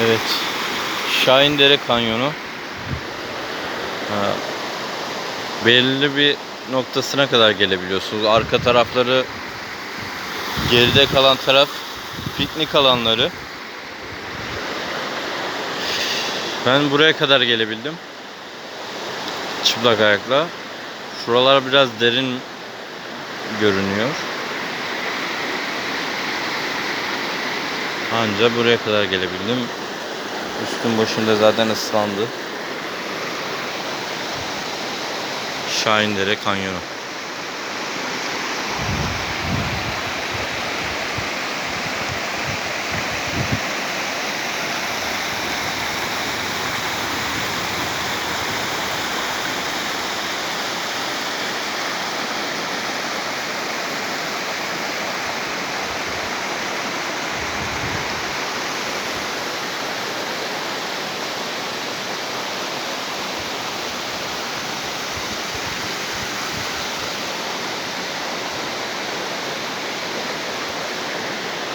Evet. Şahindere Kanyonu. Ha, belirli bir noktasına kadar gelebiliyorsunuz. Arka tarafları geride kalan taraf piknik alanları. Ben buraya kadar gelebildim. Çıplak ayakla. Şuralar biraz derin görünüyor. Anca buraya kadar gelebildim. Üstüm başım da zaten ıslandı. Şahindere Kanyonu.